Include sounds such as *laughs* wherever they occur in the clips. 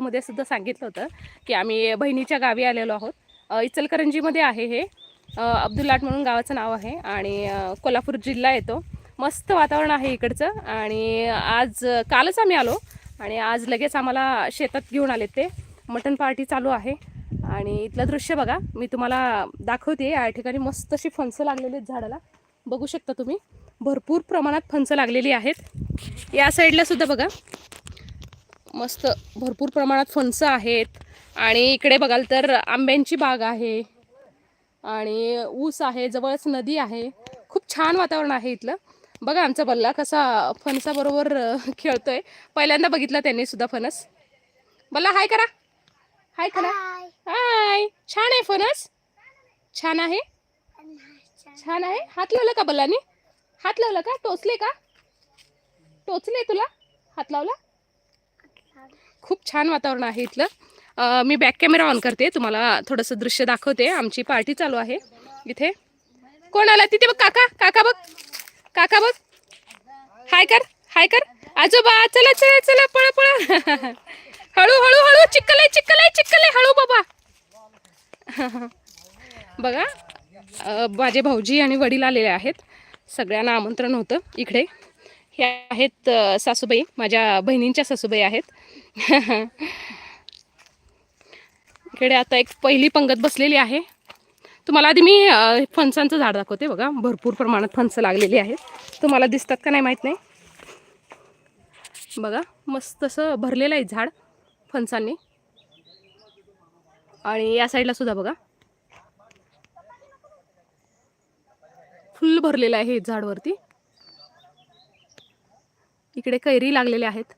मध्ये सुद्धा सांगितलं होतं की आम्ही बहिणीच्या गावी आलेलो आहोत. इचलकरंजीमध्ये आहे हे. अब्दुल्लाट म्हणून गावाचं नाव आहे आणि कोल्हापूर जिल्हा येतो. मस्त वातावरण आहे इकडचं आणि आज कालच आम्ही आलो आणि आज लगेच आम्हाला शेतात घेऊन आले ते. मटन पार्टी चालू आहे आणि इथलं दृश्य बघा. मी तुम्हाला दाखवते. या ठिकाणी मस्त अशी फणसं लागलेली आहेत झाडाला. बघू शकता तुम्ही. भरपूर प्रमाणात फणसं लागलेली आहेत. या साईडला सुद्धा बघा. मस्त भरपूर प्रमाणात फणसं आहेत. आणि इकडे बघाल तर आंब्यांची बाग आहे. आणि ऊस आहे जवळच नदी आहे. खूप छान वातावरण आहे इथलं. बघा आमचा बल्ला कसा फणसाबरोबर खेळतो आहे पहिल्यांदा बघितला त्यांनी सुद्धा फणस. बल्ला हाय करा. हाय करा. हाय. छान आहे फणस. छान आहे? छान आहे? हात लावला का बल्लाने? हात लावला का? टोचले का? टोचले तुला? हात लावला? खूप छान वातावरण आहे इथलं. मी बॅक कॅमेरा ऑन करते. तुम्हाला थोडंसं दृश्य दाखवते. आमची पार्टी चालू आहे. इथे. कोण आला? तिथे बघ काका. काका बघ. काका बघ. हाय कर. हाय कर. आजोबा चला चला चला पळ पळा. *laughs* हळू हळू हळू. चिक्कल आहे चिक्कल आहे चिक्कल आहे हळू बाबा. *laughs* बघा. माझे भाऊजी आणि वडील आलेले आहेत. सगळ्यांना आमंत्रण होतं इकडे. हे आहेत सासूबाई. माझ्या बहिणींच्या सासूबाई आहेत. *laughs* इकडे आता एक पहिली पंगत बसलेली आहे. तुम्हाला आधी मी फणसांचं झाड दाखवते बघा. भरपूर प्रमाणात फणसं लागलेली आहेत. तुम्हाला दिसतात का नाही माहीत नाही? बघा मस्त असं भरलेलं आहे झाड फणसांनी. आणि या साईडला सुद्धा बघा. फुल भरलेलं आहे हे झाडवरती. इकडे कैरी लागलेल्या आहेत.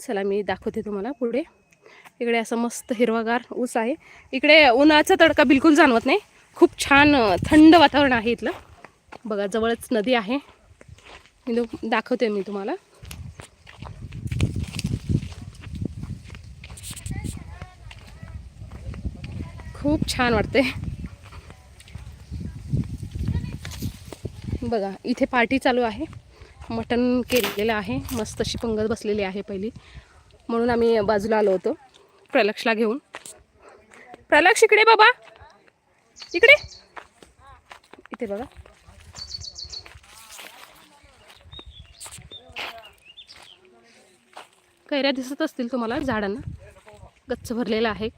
चला मी दाखवते तुम्हाला पुढे. इकडे असं मस्त हिरवागार ऊस आहे. इकडे उन्हाचा तडका बिलकुल जाणवत नाही. खूप छान थंड वातावरण आहे इथलं. बघा जवळच नदी आहे. मी दाखवते मी तुम्हाला. खूप छान वाटते बघा इथे पार्टी चालू आहे. मटण केलेलं आहे. मस्त अशी पंगत बसलेली आहे पहिली. म्हणून आम्ही बाजूला आलो होतो. प्रलक्षला घेऊन. प्रलक्ष इकडे बाबा. इकडे. इथे बघा. कैऱ्या दिसत असतील तुम्हाला झाडांना. गच्च भरलेला आहे.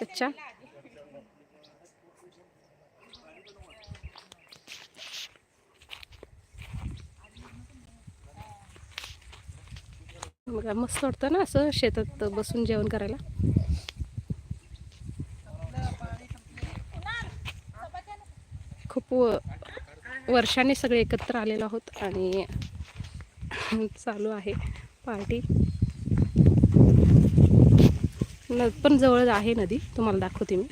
कच्चा. बघा मस्त वाटतं ना असं शेतात बसून जेवण करायला? खूप व- सगळे एकत्र आलेलो आहोत आणि चालू आहे पार्टी. न पण जवळ आहे नदी तुम्हाला दाखवते मी.